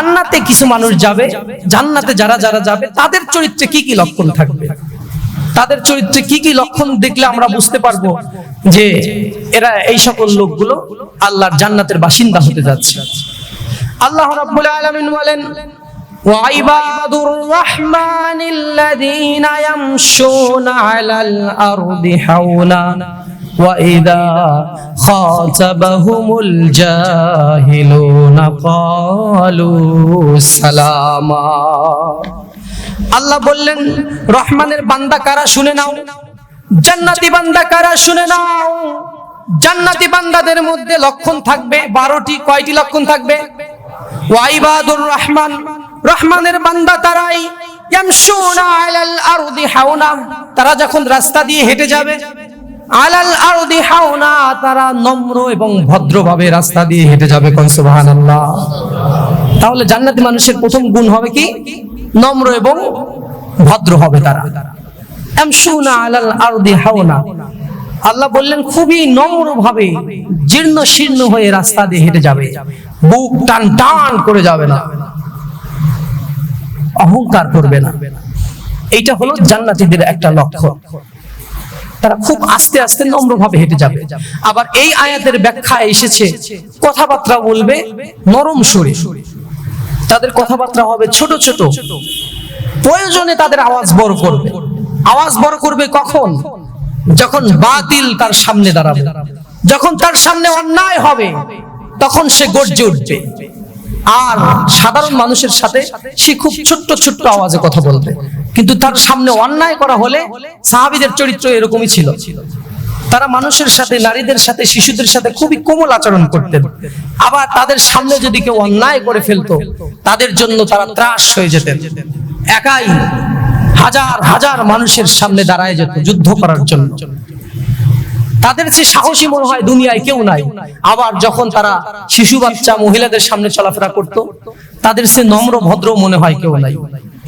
জান্নাতে কিছু মানুষ যাবে জান্নাতে যারা যারা যাবে তাদের চরিত্রে কি কি লক্ষণ থাকবে তাদের চরিত্রে কি কি লক্ষণ দেখলে আমরা বুঝতে পারবো যে এরা এই সকল লোকগুলো আল্লাহর জান্নাতের বাসিন্দা হতে যাচ্ছে আল্লাহ রাব্বুল আলামিন বলেন وعباد الرحمن الذين يمشون على الأرض حولا وإذا خاطبهم الجاهلون قالوا سلاما আল্লাহ বললেন রহমানের বান্দা কারা শুনে নাও জান্নাতি বান্দা কারা শুনে নাও জান্নাতি বান্দাদের মধ্যে লক্ষণ থাকবে বারোটি কয়টি লক্ষণ থাকবে ওয়াইবাদুর রহমান রহমানের বান্দা তারাই ইয়ামশুনা আলাল আরদি হাওনা তারা যখন রাস্তা দিয়ে হেঁটে যাবে তারা নম্র এবং ভদ্রভাবে রাস্তা দিয়ে হেঁটে যাবে তাহলে জান্নাতি মানুষের প্রথম গুণ হবে কি? নম্র এবং ভদ্র হবে তারা। ইয়ামশুনা আলাল আরদি হাওনা। আল্লাহ বললেন, খুবই নম্র ভাবে জীর্ণ শীর্ণ হয়ে রাস্তা দিয়ে হেঁটে যাবে। বুক টান টান করে যাবে না। অহংকার করবে না। এইটা হলো জান্নাতীদের একটা লক্ষ্য। তারা খুব আস্তে আস্তে নম্র ভাবে হেঁটে যাবে। আবার এই আয়াতের ব্যাখ্যা এসেছে, কথাবার্তা বলবে নরম সুরে। তাদের কথাবার্তা হবে ছোট ছোট। প্রয়োজনে তাদের আওয়াজ বড় করবে। আওয়াজ বড় করবে কখন? যখন বাতিল তার সামনে দাঁড়াবে। যখন তার সামনে অন্যায় হবে, তখন সে গর্জে উঠবে। আর সাধারণ মানুষের সাথে সে খুব ছোট্ট ছোট্ট আওয়াজে কথা বলবে। কিন্তু তার সামনে অন্যায় করা হলে সাহাবিদের চরিত্র এরকমই ছিল। তারা মানুষের সাথে, নারীদের সাথে, শিশুদের সাথে খুবই কোমল আচরণ করতেন। আবার তাদের সামনে যদি কেউ অন্যায় করে ফেলতো, তাদের জন্য তারা ত্রাস হয়ে যেতেন। একাই হাজার হাজার মানুষের সামনে দাঁড়ায় যেত যুদ্ধ করার জন্য। তাদের সে সাহসী মনে হয় দুনিয়ায় কেউ নাই। আবার যখন তারা শিশু বাচ্চা মহিলাদের সামনে চলাফেরা করত, তাদের সে নম্র ভদ্র মনে হয় কেউ নাই।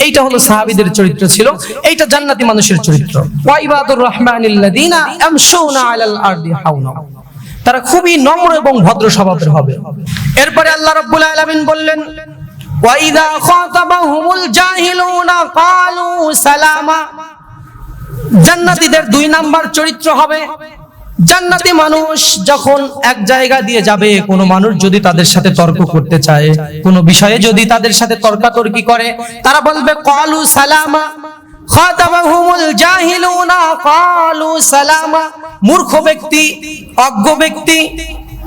এইটা হলো সাহাবিদের চরিত্র ছিল, এইটা জান্নাতি মানুষের চরিত্র। ওয়াইবাদুর রহমানিল্লাযিনা ইয়ামশুনা আলাল আরদি হাওনা। তারা খুবই নম্র এবং ভদ্র স্বভাবের হবে। এরপরে আল্লাহ রাব্বুল আলামিন বললেন ওয়াইদা খাতাবাহুমুল জাহিলুনা ক্বালু সালামা। জান্নাতীদের দুই নাম্বার চরিত্র হবে জান্নাতি মানুষ যখন এক জায়গা দিয়ে যাবে, কোনো মানুষ যদি তাদের সাথে তর্ক করতে চায়, কোনো বিষয়ে যদি তাদের সাথে তর্কাতর্কি করে, তারা বলবে, কলু সালামা। খাতাবাহুমুল সালামা। মূর্খ ব্যক্তি, অজ্ঞ ব্যক্তি,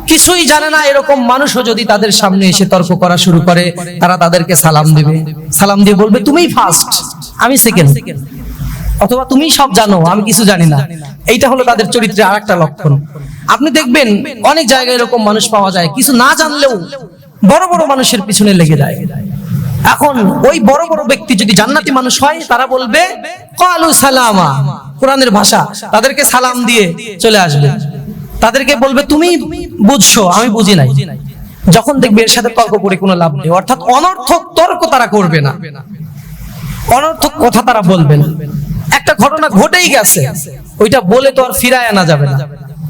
কিছুই জানে না এরকম মানুষও যদি তাদের সামনে এসে তর্ক করা শুরু করে, তারা তাদেরকে সালাম দিবে। সালাম দিয়ে বলবে, তুমিই ফার্স্ট আমি সেকেন্ড অথবা তুমি সব জানো, আমি কিছু জানি না। এইটা হলো তাদের চরিত্রে আর একটা লক্ষণ। আপনি দেখবেন অনেক জায়গায় এরকম মানুষ পাওয়া যায়, কিছু না জানলেও বড় বড় মানুষের পিছনে লেগে যায়। এখন ওই বড় বড় ব্যক্তি যদি জান্নাতি মানুষ হয়, তারা বলবে, কালু সালামা। কোরআনের ভাষা, তাদেরকে সালাম দিয়ে চলে আসবে। তাদেরকে বলবে, তুমি বুঝছ, আমি বুঝি নাই। যখন দেখবে এর সাথে তর্ক করে কোনো লাভ নেই। অর্থাৎ অনর্থক তর্ক তারা করবে না। অনর্থক কথা তারা বলবেন একটা ঘটনা ঘটেই গেছে। ওইটা বলে তো আর ফিরায় আনা যাবে না।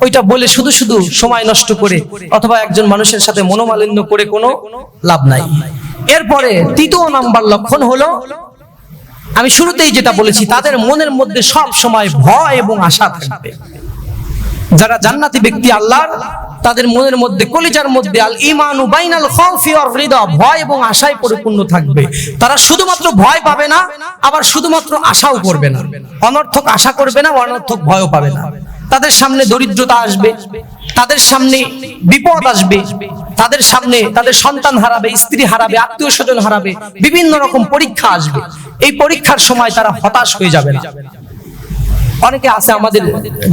ওইটা বলে শুধু শুধু সময় নষ্ট করে অথবা একজন মানুষের সাথে মনোমালিন্য করে কোনো লাভ নাই। এরপরে তৃতীয় নাম্বার লক্ষণ হলো, আমি শুরুতেই যেটা বলেছি, তাদের মনের মধ্যে সব সময় ভয় এবং আশা থাকবে। যারা জান্নাতি ব্যক্তি আল্লাহর তাদের মনের মধ্যে, কলিজার মধ্যে আল ইমানু বাইনাল খাউফি ওয়ার রিদা, ভয় এবং আশায় পরিপূর্ণ থাকবে। তারা শুধুমাত্র ভয় পাবে না, আবার শুধুমাত্র আশাও করবে না। অনর্থক আশা করবে না, অনর্থক ভয়ও পাবে না। তাদের সামনে দরিদ্রতা আসবে, তাদের সামনে বিপদ আসবে, তাদের সামনে তাদের সন্তান হারাবে, স্ত্রী হারাবে, আত্মীয় স্বজন হারাবে, বিভিন্ন রকম পরীক্ষা আসবে। এই পরীক্ষার সময় তারা হতাশ হয়ে যাবে না। অনেকে আছে আমাদের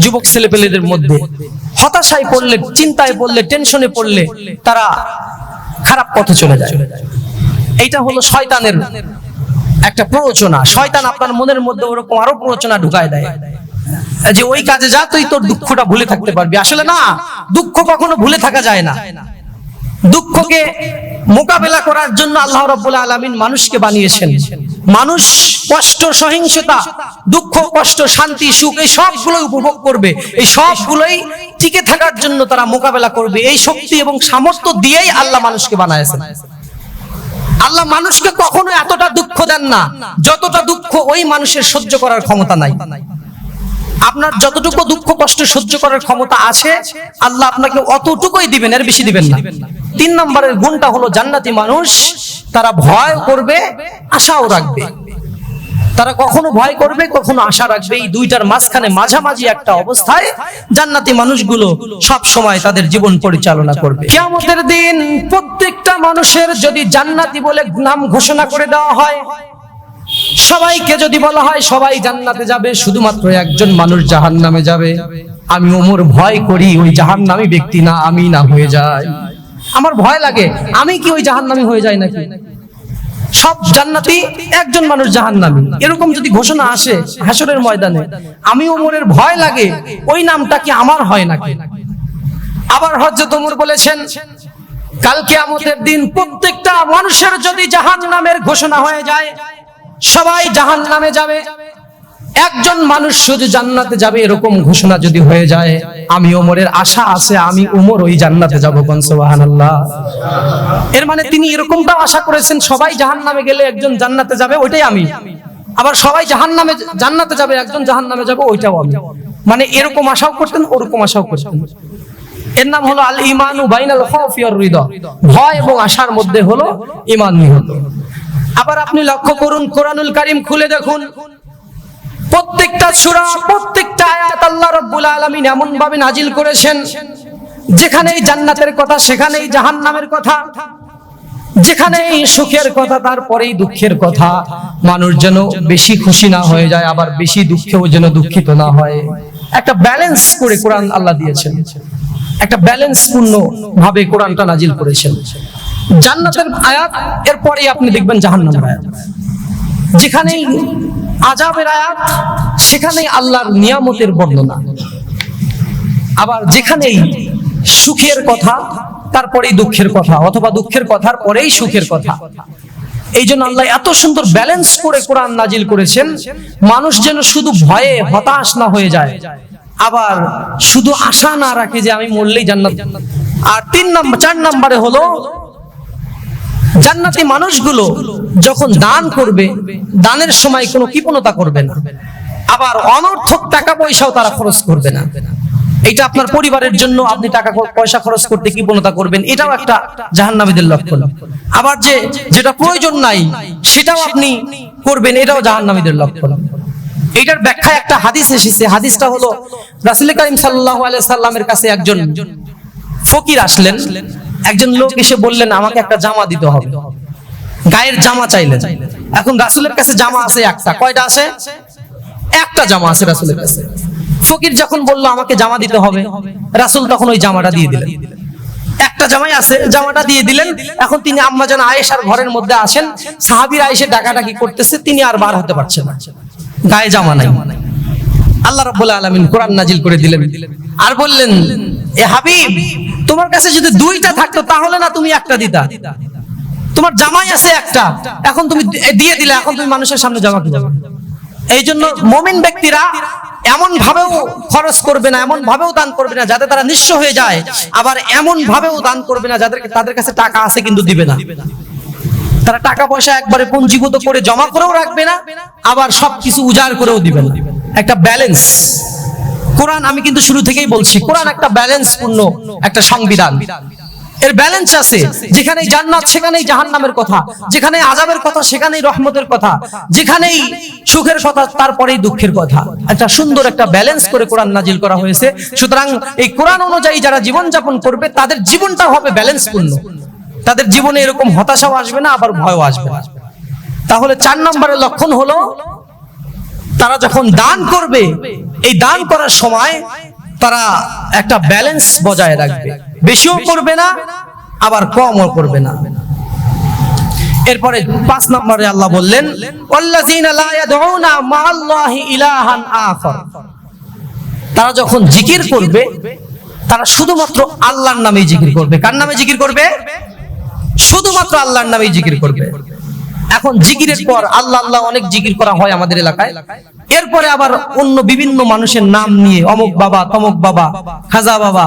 যুবক ছেলেপেলেদের মধ্যে হতাশায় পড়লে, চিন্তায় পড়লে, টেনশনে পড়লে তারা খারাপ পথে চলে যায়। এইটা হলো শয়তানের একটা প্ররোচনা। শয়তান আপনার মনের মধ্যে ওরকম আরও প্ররোচনা ঢুকায় দেয়। যে ওই কাজে যা, তুই তোর দুঃখটা ভুলে থাকতে পারবি। আসলে না, দুঃখ কখনো ভুলে থাকা যায় না। দুঃখকে মোকাবেলা করার জন্য আল্লাহ রাব্বুল আলামিন মানুষকে বানিয়েছেন। মানুষ কষ্ট, সহিংসতা, দুঃখ, কষ্ট, শান্তি, সুখ, এই সবগুলো উপভোগ করবে। এই সবগুলোই টিকে থাকার জন্য তারা মোকাবেলা করবে। এই শক্তি এবং সামর্থ্য দিয়েই আল্লাহ মানুষকে বানাইছেন। আল্লাহ মানুষকে কখনো এতটা দুঃখ দেন না, যতটা দুঃখ ওই মানুষের সহ্য করার ক্ষমতা নাই। আপনার যতটুকু দুঃখ, কষ্ট সহ্য করার ক্ষমতা আছে, আল্লাহ আপনাকে অতটুকুই দিবেন, এর বেশি দিবেন না। তিন নম্বরের গুণটা হলো জান্নাতি মানুষ, তারা ভয় করবে, আশাও রাখবে। তারা কখনো ভয় করবে, কখনো আশা রাখবে। এই দুইটার মাঝখানে মাঝামাঝি একটা অবস্থায় জান্নাতি মানুষগুলো সব সময় তাদের জীবন পরিচালনা করবে। কিয়ামতের দিন প্রত্যেকটা মানুষের যদি জান্নাতি বলে নাম ঘোষণা করে দেওয়া হয়, সবাইকে যদি বলা হয় সবাই জান্নাতে যাবে, শুধুমাত্র একজন মানুষ জাহান নামে যাবে। আমি ওমর ভয় করি, ওই জাহান নামী ব্যক্তি না, আমি না হয়ে যায় আমার ভয় লাগে, আমি কি ওই জাহান হয়ে যায় নাকি? সব জান্নাতি একজন মানুষ জাহান্নামী। এরকম যদি ঘোষণা আসে হাসরের ময়দানে, আমি ওমরের ভয় লাগে, ওই নামটা কি আমার হয় নাকি? আবার হজরত ওমর বলেছেন কালকে আমাদের দিন প্রত্যেকটা মানুষের যদি জাহান নামের ঘোষণা হয়ে যায়, সবাই জাহান নামে যাবে। একজন মানুষ শুধু জান্নাতে যাবে এরকম ঘোষণা যদি হয়ে যায়, আমি ওমরের আশা আছে, আমি ওমর ওই জান্নাতে যাব কনসবাহান্লাহ এর মানে তিনি এরকমটাও আশা করেছেন, সবাই জাহান নামে গেলে একজন জান্নাতে যাবে, ওইটাই আমি। আবার সবাই জাহান নামে জান্নাতে যাবে, একজন জাহান নামে যাবে, ওইটাও আমি। মানে এরকম আশাও করতেন, ওরকম আশাও করতেন। এর নাম হলো আল ইমানু বাইনাল খাউফি ওয়ার রিদা। ভয় এবং আশার মধ্যে হলো ইমান নিহত। আবার আপনি লক্ষ্য করুন, কোরআনুল কারীম খুলে দেখুন। প্রত্যেকটা সূরা, প্রত্যেকটা আয়াত আল্লাহ রাব্বুল আলামিন এমন ভাবে নাজিল করেছেন, যেখানেই জান্নাতের কথা, সেখানেই জাহান্নামের কথা, যেখানেই সুখের কথা, তারপরেই দুঃখের কথা। মানুষ যেন বেশি খুশি না হয়ে যায়, আবার বেশি দুঃখেও যেন দুঃখিত না হয়। একটা ব্যালেন্স করে কোরআন আল্লাহ দিয়েছেন। একটা ব্যালেন্স পূর্ণ ভাবে কোরআনটা নাজিল করেছেন। জান্নাতের আয়াত, এরপরেই আপনি দেখবেন জাহান্নামের আয়াত। যেখানেই আজাবের আয়াত, সেখানেই আল্লাহর নিয়ামতের বর্ণনা। আবার যেখানেই সুখের কথা, তারপরেই দুঃখের কথা, অথবা দুঃখের কথার পরেই সুখের কথা। এই জন্য আল্লাহ এত সুন্দর ব্যালেন্স করে কোরআন নাজিল করেছেন, মানুষ যেন শুধু ভয়ে হতাশ না হয়ে যায়, আবার শুধু আশা না রাখে যে আমি মরলেই জান্নাত। আর তিন নম্বর, চার নম্বরে হলো জান্নাতি মানুষগুলো যখন দান করবে, দানের সময় কোনো কৃপণতা করবে না। আবার অনর্থক টাকা পয়সাও তারা খরচ করবে না। এটা আপনার পরিবারের জন্য আপনি টাকা পয়সা খরচ করতে কৃপণতা করবেন, এটাও একটা জাহান্নামীদের লক্ষণ। আবার যে যেটা প্রয়োজন নাই, সেটাও আপনি করবেন, এটাও জাহান্নামীদের লক্ষণ। এটার ব্যাখ্যা একটা হাদিস এসেছে, হাদিসটা হলো রাসূল করিম সাল্লাহ আলাইহি সাল্লামের কাছে একজন ফকির আসলেন। একজন লোক এসে বললেন, আমাকে একটা জামা দিতে হবে। গায়ের জামা চাইলেন। এখন রাসূলের কাছে জামা আছে একটা। কয়টা আছে? একটা জামা আছে রাসূলের কাছে। ফকির যখন বলল, আমাকে জামা দিতে হবে, রাসূল তখন ওই জামাটা দিয়ে দিলেন। একটা জামাই আছে, জামাটা দিয়ে দিলেন। এখন তিনি আম্মা যেন আয়েশার ঘরের মধ্যে আসেন। সাহাবীরা এসে ডাকাডাকি করতেছে, তিনি আর বার হতে পারছেন না। গায়ে জামা নাই। আল্লাহ রাব্বুল আলামিন কোরআন নাজিল করে দিলেন। আর বললেন এ হাবিব, তোমার কাছে যদি দুইটা থাকতো, তাহলে না তুমি একটা দিতা। তোমার জামাই আছে একটা। এখন তুমি দিয়ে দিলে, এখন তুমি মানুষের সামনে জামা কি এই জন্য মমিন ব্যক্তিরা এমন ভাবেও খরচ করবে না এমন ভাবেও দান করবে না, যাতে তারা নিঃস্ব হয়ে যায়। আবার এমন ভাবেও দান করবে না যাদের তাদের কাছে টাকা আছে কিন্তু দিবে না। তারা টাকা পয়সা একবারে পঞ্জীভূত করে জমা করেও রাখবে না, আবার সবকিছু উজাড় করেও দিবে না। একটা ব্যালেন্স। কোরআন আমি কিন্তু শুরু থেকেই বলছি, কোরআন একটা ব্যালেন্স পূর্ণ একটা সংবিধান। এর ব্যালেন্স আছে, যেখানেই জান্নাত, সেখানেই জাহান্নামের কথা যেখানে আজাবের কথা, সেখানেই রহমতের কথা, যেখানেই সুখের কথা, তারপরেই দুঃখের কথা। একটা সুন্দর একটা ব্যালেন্স করে কোরআন নাজিল করা হয়েছে। সুতরাং এই কোরআন অনুযায়ী যারা জীবন যাপন করবে, তাদের জীবনটা হবে ব্যালেন্স পূর্ণ তাদের জীবনে এরকম হতাশাও আসবে না, আবার ভয়ও আসবে তাহলে চার নম্বরের লক্ষণ হলো তারা যখন দান করবে, এই দান করার সময় তারা একটা ব্যালেন্স বজায় রাখবে। বেশিও করবে না, আবার কমও করবে না। এরপরে পাঁচ নম্বরে আল্লাহ বললেন তারা যখন জিকির করবে, তারা শুধুমাত্র আল্লাহর নামেই জিকির করবে। কার নামে জিকির করবে? শুধুমাত্র আল্লাহর নামেই জিকির করবে। এখন জিকিরের পর আল্লাহ আল্লাহ অনেক জিকির করা হয় আমাদের এলাকায়। এরপরে আবার অন্য বিভিন্ন মানুষের নাম নিয়ে, অমুক বাবা, তমুক বাবা, খাজা বাবা,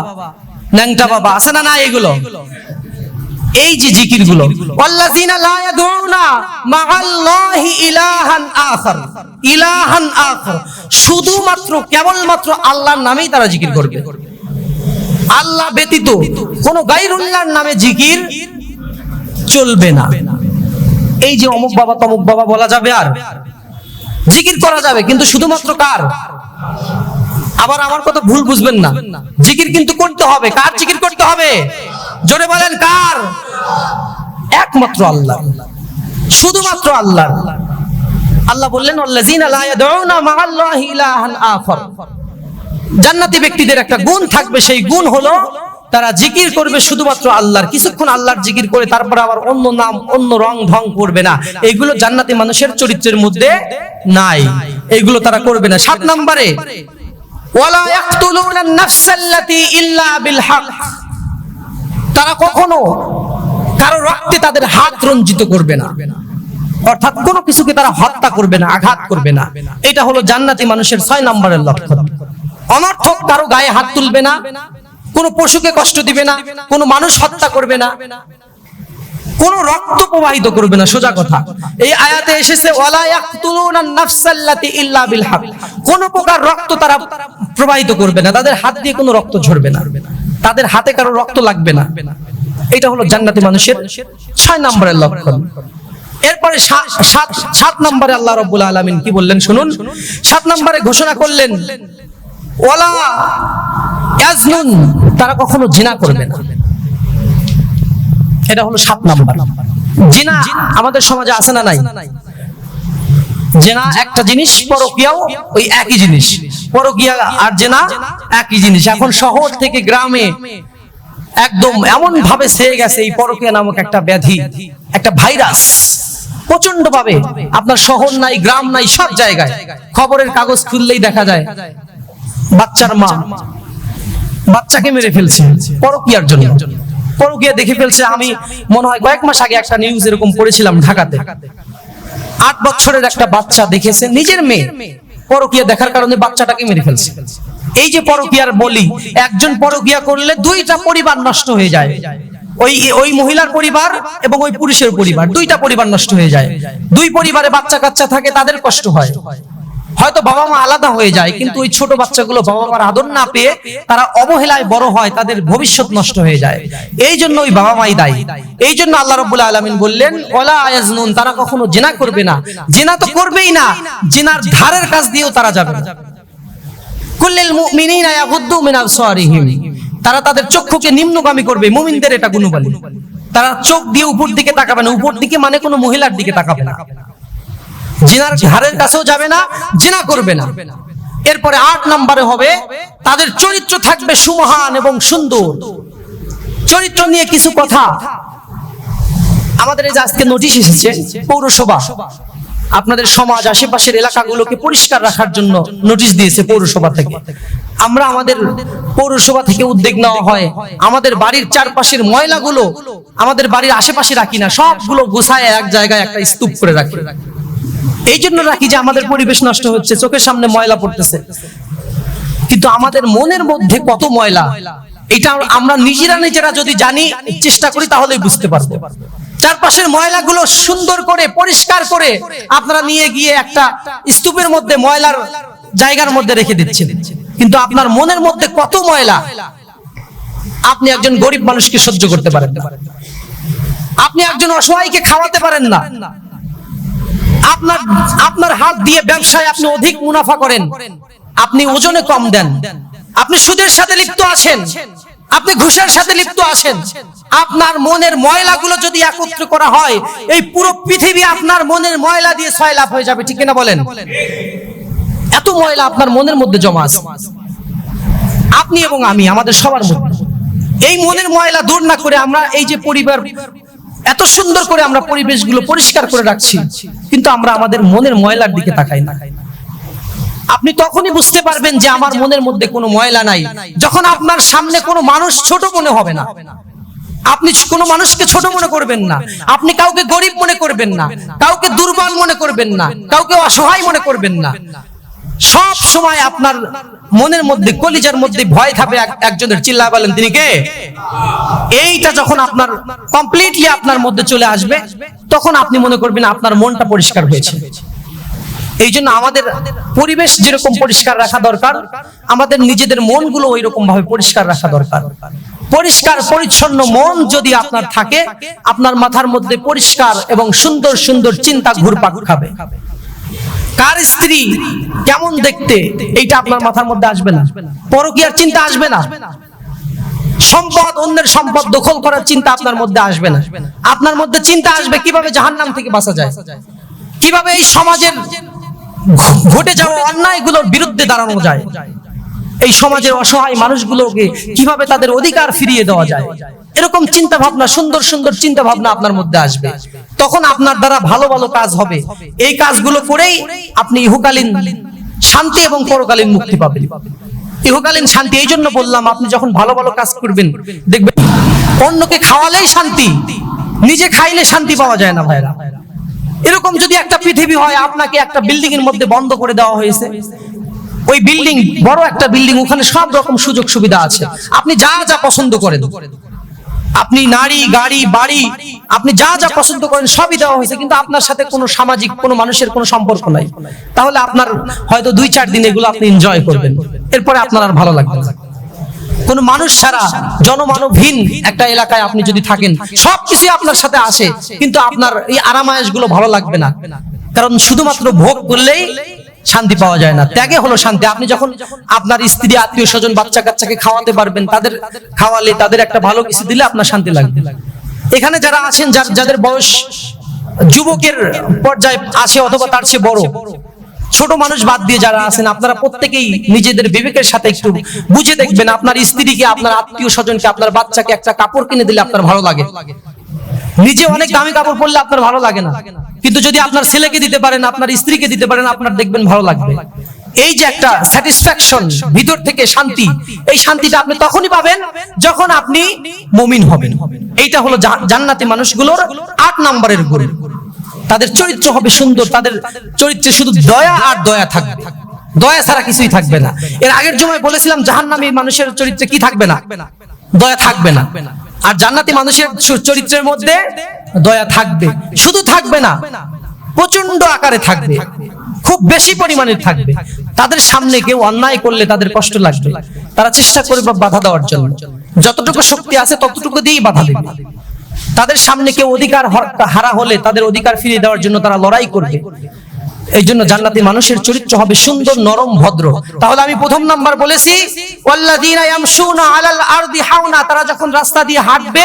ন্যাংটা বাবা, আছে না না এগুলো? এই যে জিকিরগুলো শুধুমাত্র, কেবলমাত্র আল্লাহর নামেই তারা জিকির করবে। আল্লাহ ব্যতীত কোন গায়রুল্লাহর নামে জিকির চলবে না। এই যে অমুক বাবা, তমুক বাবা বলা যাবে আর? জিকির করা যাবে, কিন্তু শুধুমাত্র কার? আবার আমার কথা ভুল বুঝবেন না। জিকির কিন্তু করতে হবে। কার জিকির করতে হবে? জোরে বলেন, কার? একমাত্র আল্লাহ। শুধুমাত্র আল্লাহ আল্লাহ বললেন জান্নাতি ব্যক্তিদের একটা গুণ থাকবে, সেই গুণ হলো তারা জিকির করবে শুধুমাত্র আল্লাহর, কিছুক্ষণ আল্লাহর জিকির করে তারপর আবার অন্য নাম, অন্য রং ঢং করবে না। এগুলো জান্নাতি মানুষের চরিত্রের মধ্যে নাই। এগুলো তারা করবে না। সাত নম্বরে তারা কখনো কারও রক্তে তাদের হাত রঞ্জিত করবে না। অর্থাৎ কোনো কিছুকে তারা হত্যা করবে না, আঘাত করবে না। এটা হলো জান্নাতি মানুষের ছয় নম্বরের লক্ষণ। অনর্থক কারও গায়ে হাত তুলবে না কোনো পশুকে কষ্ট দিবে না, কোনো মানুষ হত্যা করবে না, কোন রক্ত প্রবাহিত করবে না, সোজা কথা। এই আয়াতে এসেছে কোন প্রকার রক্ত তারা প্রবাহিত করবে না, তাদের হাত দিয়ে কোনো রক্ত ঝরবে না, তাদের হাতে কারও রক্ত লাগবে না। এটা হলো জান্নাতি মানুষের ছয় নম্বরের লক্ষণ। এরপরে সাত সাত নম্বরে আল্লাহ রব্বুল আলামিন কি বললেন শুনুন? সাত নম্বরে ঘোষণা করলেন ইয়াজনুন তারা কখনো জিনা করবে না। এটা হলো সাত নাম্বার। জিনা আমাদের সমাজে আছে না নাই? জেনা একটা জিনিস, পরকিয়াও ওই একই জিনিস। পরকিয়া আর জেনা একই জিনিস। এখন শহর থেকে গ্রামে একদম এমন ভাবে সেয়ে গেছে এই পরকিয়া নামক একটা ব্যাধি, একটা ভাইরাস। প্রচণ্ড ভাবে আপনার শহর নাই, গ্রাম নাই, সব জায়গায়। খবরের কাগজ খুললেই দেখা যায়, বাচ্চার মা বাচ্চাকে মেরে ফেলছে পরকিয়ার জন্য। পরকিয়া দেখে ফেলছে, আমি মনে হয় কয়েক মাস আগে একটা নিউজ এরকম পড়েছিলাম ঢাকাতে। আট বছরের একটা বাচ্চা দেখেছে, নিজের মেয়ে। পরকিয়া দেখার কারণে বাচ্চাটাকে মেরে ফেলছে। এই যে পরকিয়ার বলি, একজন পরকিয়া করলে দুইটা পরিবার নষ্ট হয়ে যায়। ওই ওই মহিলার পরিবার এবং ওই পুরুষের পরিবার, দুইটা পরিবার নষ্ট হয়ে যায়। দুই পরিবারে বাচ্চা কাচ্চা থাকে, তাদের কষ্ট হয়। হয়তো বাবা মা আলাদা হয়ে যায় কিন্তু ওই ছোট বাচ্চাগুলো বাবা মার আদর না পেয়ে তারা অবহেলায় বড় হয় তাদের ভবিষ্যৎ নষ্ট হয়ে যায়। এই জন্য ওই বাবা মাই দায়ী। এই জন্য আল্লাহ রব্বুল আলমিন বললেন ওলা আয়াজনুন তারা কখনো জেনা করবে না। জেনা তো করবেই না জেনার ধারের কাজ দিয়েও তারা যাবে না। কুল্লিল মুমিনিনা ইয়াগুদ্দু মিন আবসারিহিম। তারা তাদের চক্ষুকে নিম্নগামী করবে মুমিনদের এটা গুণবালী তারা চোখ দিয়ে উপর দিকে তাকাবে না উপর দিকে মানে কোনো মহিলার দিকে তাকাবে না। জিনার ধারের কাছেও যাবে না, জিনা করবে না। এরপরে আট নম্বরে হবে, তাদের চরিত্র থাকবে সুমহান এবং সুন্দর। চরিত্র নিয়ে কিছু কথা। আমাদের এই যে আজকে নোটিশ এসেছে, পৌরসভা। আপনাদের সমাজ, আশেপাশের এলাকাগুলোকে পরিষ্কার রাখার জন্য নোটিশ দিয়েছে পৌরসভা থেকে। আমরা আমাদের পৌরসভা থেকে উদ্যোগ নেওয়া হয়। আমাদের বাড়ির চারপাশের ময়লাগুলো আমাদের বাড়ির আশেপাশে রাখি না, সবগুলো গোছায় এক জায়গায় একটা স্তূপ করে রাখি। এই জন্য রাখি যে আমাদের পরিবেশ নষ্ট হচ্ছে, চোখের সামনে ময়লা পড়তেছে। কিন্তু আমাদের মনের মধ্যে কত ময়লা? এটা আমরা নিজেরা নিজেরা যদি জানি, চেষ্টা করি, তাহলেই বুঝতে পারব। চারপাশের ময়লাগুলো সুন্দর করে, পরিষ্কার করে আপনারা নিয়ে গিয়ে একটা স্তূপের মধ্যে ময়লার জায়গার মধ্যে রেখে দিচ্ছেন। কিন্তু আপনার মনের মধ্যে কত ময়লা? আপনি একজন গরিব মানুষকে সহ্য করতে পারেন না। আপনি একজন অসহায়কে খাওয়াতে পারেন না। আপনার আপনার হাত দিয়ে ব্যবসায় আপনি অধিক মুনাফা করেন। আপনি ওজনে কম দেন। আপনি সুদের সাথে লিপ্ত আছেন। আপনি ঘুষের সাথে লিপ্ত আছেন। আপনার মনের ময়লাগুলো যদি একত্র করা হয়, এই পুরো পৃথিবী আপনার মনের ময়লা দিয়ে ছয় লাভ হয়ে যাবে, ঠিক না বলেন? এত ময়লা আপনার মনের মধ্যে জমা আছে। আপনি এবং আমি, আমাদের সবার মধ্যে। এই মনের ময়লা দূর না করে আমরা এই যে পরিবার এত সুন্দর করে আমরা পরিবেশগুলো পরিষ্কার করে রাখছি, কিন্তু আমরা আমাদের মনের ময়লার দিকে তাকাই না। আপনি তখনই বুঝতে পারবেন যে আমার মনের মধ্যে কোনো ময়লা নাই, যখন আপনার সামনে কোনো মানুষ ছোট মনে হবে না। আপনি কোনো মানুষকে ছোট মনে করবেন না, আপনি কাউকে গরিব মনে করবেন না, কাউকে দুর্বল মনে করবেন না, কাউকে অসহায় মনে করবেন না। সব সময় আপনার মনের মধ্যে, কলিজার মধ্যে ভয় থাকবে একজনের চিল্লায় বলেন, তিনি কে? এইটা যখন আপনার কমপ্লিটলি আপনার মধ্যে চলে আসবে, তখন আপনি মনে করবেন আপনার মনটা পরিষ্কার হয়েছে। এই জন্য আমাদের পরিবেশ যেরকম পরিষ্কার রাখা দরকার, আমাদের নিজেদের মনগুলো ওই রকম ভাবে পরিষ্কার রাখা দরকার। পরিষ্কার, পরিচ্ছন্ন মন যদি আপনার থাকে, আপনার মাথার মধ্যে পরিষ্কার এবং সুন্দর সুন্দর চিন্তা ঘুরপাক খাবে। কার স্ত্রী কেমন দেখতে? এইটা আপনার মাথার মধ্যে আসবে না। পরকীয়ার চিন্তা আসবে না। সম্পদ, অন্যের সম্পদ দখল করার চিন্তা আপনার মধ্যে আসবে না। আপনার মধ্যে চিন্তা আসবে কীভাবে জাহান্নাম থেকে বাঁচা যায়। কীভাবে এই সমাজের ঘটে যাওয়া অন্যায়গুলোর বিরুদ্ধে দাঁড়ানো যায়। এই সমাজের অসহায় মানুষগুলোকে কীভাবে তাদের অধিকার ফিরিয়ে দেওয়া যায়। এরকম চিন্তা ভাবনা সুন্দর সুন্দর চিন্তা ভাবনা আপনার মধ্যে আসবে। তখন আপনার দ্বারা ভালো ভালো কাজ হবে। এই কাজগুলো করেই আপনি ইহুকালীন শান্তি এবং পরকালীন মুক্তি পাবেন। ইহকালীন শান্তি, এই জন্য বললাম, আপনি যখন ভালো ভালো কাজ করবেন, দেখবেন অন্যকে খাওয়ালেই শান্তি, নিজে খাইলে শান্তি পাওয়া যায় না ভাইরা। এরকম যদি একটা পৃথিবী হয়, আপনাকে একটা বিল্ডিং এর মধ্যে বন্ধ করে দেওয়া হয়েছে। ওই বিল্ডিং, বড় একটা বিল্ডিং, ওখানে সব রকম সুযোগ সুবিধা আছে। আপনি যা যা পছন্দ করেন। আপনি নারী, গাড়ি, বাড়ি, আপনি যা যা পছন্দ করেন সবই দেওয়া হয়েছে, কিন্তু আপনার সাথে কোনো সামাজিক, কোনো মানুষের কোনো সম্পর্ক নাই। তাহলে আপনার হয়তো দুই চার দিন এগুলো আপনি এনজয় করবেন। এরপরে আপনার আর ভালো লাগবে কোন মানুষ ছাড়া জনমানবহীন একটা এলাকায় আপনি যদি থাকেন সবকিছু আপনার সাথে আসে, কিন্তু আপনার এই আরামায়াসগুলো ভালো লাগবে না। কারণ শুধুমাত্র ভোগ করলেই শান্তি পাওয়া যায় না। ত্যাগে হলো শান্তি। আপনি যখন আপনার স্ত্রী, আত্মীয় স্বজন বাচ্চা কাচ্চাকে খাওয়াতে পারবেন, তাদের খাওয়ালে তাদের একটা ভালো কিছু দিলে আপনার শান্তি লাগবে। এখানে যারা আছেন, যার যাদের বয়স যুবকের পর্যায়ে আছে অথবা তার চেয়ে বড়, ছোট মানুষ বাদ দিয়ে যারা আছেন, আপনারা প্রত্যেকেই নিজেদের বিবেকের সাথে একটু বুঝে দেখবেন আপনার স্ত্রীকে, আপনার আত্মীয় স্বজনকে, আপনার বাচ্চাকে একটা কাপড় কিনে দিলে আপনার ভালো লাগে। নিজে অনেক দামি কাপড় পরলে আপনার ভালো লাগে না। কিন্তু যদি আপনার ছেলেকে দিতে পারেন আপনার স্ত্রীকে দিতে পারেন আপনার দেখবেন ভালো লাগবে। এই যে একটা স্যাটিসফ্যাকশন ভিতর থেকে শান্তি। এই শান্তিটা আপনি তখনই পাবেন যখন আপনি মমিন হবেন। এইটা হলো জান্নাতি মানুষগুলোর আট নম্বরের গুণ তাদের চরিত্র হবে সুন্দর তাদের চরিত্রে শুধু দয়া আর দয়া থাকবে। দয়া ছাড়া কিছুই থাকবে না। এর আগের সময় বলেছিলাম জাহান্নামী মানুষের চরিত্রে কি থাকবে না? দয়া থাকবে না। আর জান্নাতি মানুষের চরিত্রের মধ্যে দয়া থাকবে। শুধু থাকবে না প্রচণ্ড আকারে থাকবে। খুব বেশি পরিমাণে থাকবে। তাদের সামনে কেউ অন্যায় করলে তাদের কষ্ট লাগবে। তারা চেষ্টা করবে বাধা দেওয়ার জন্য। যতটুকু শক্তি আছে ততটুকু দিয়েই বাধা দেবে। তাদের সামনে কেউ অধিকার হর- হলে তাদের অধিকার ফিরিয়ে দেওয়ার জন্য তারা লড়াই করবে। এই জন্য জান্নাতি মানুষের চরিত্র হবে সুন্দর, নরম, ভদ্র। তাহলে আমি প্রথম নাম্বার বলেছি তারা যখন রাস্তা দিয়ে হাঁটবে,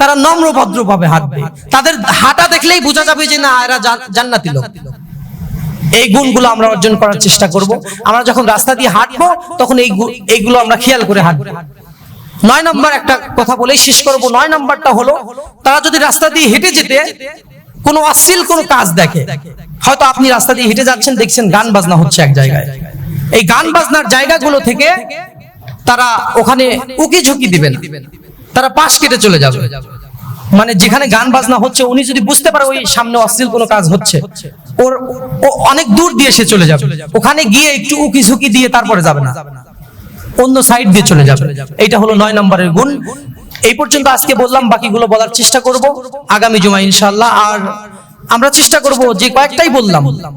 তারা নম্র ভদ্র ভাবে হাঁটবে। তাদের হাঁটা দেখলেই বোঝা যাবে যে না, এরা জান্নাতি লোক। এই গুণগুলো আমরা অর্জন করার চেষ্টা করব। আমরা যখন রাস্তা দিয়ে হাঁটবো, তখন এই এইগুলো আমরা খেয়াল করে হাঁটবো। নয় নম্বর একটা কথা বলেই শেষ করব। নয় নম্বরটা হলো, তারা যদি রাস্তা দিয়ে হেঁটে যেতে কোনো অশ্লীল কোনো কাজ দেখে হয়তো আপনি রাস্তা দিয়ে হেঁটে যাচ্ছেন, দেখছেন গান বাজনা হচ্ছে এক জায়গায়। এই গান বাজনার জায়গাগুলো থেকে তারা ওখানে উকি ঝুঁকি দিবেন তারা পাশ কেটে চলে যাবে। মানে যেখানে গান বাজনা হচ্ছে, উনি যদি বুঝতে পারে ওই সামনে অশ্লীল কোনো কাজ হচ্ছে, ওর ও অনেক দূর দিয়ে সে চলে যাবে। ওখানে গিয়ে একটু উকি ঝুঁকি দিয়ে তারপরে যাবে না। অন্য সাইড দিয়ে চলে যাবে। এটা হলো নয় নম্বরের গুণ। এই পর্যন্ত আজকে বললাম, বাকিগুলো বলার চেষ্টা করব। আগামী জুমা ইনশাল্লাহ আর আমরা চেষ্টা করব যে কয়েকটাই বললাম।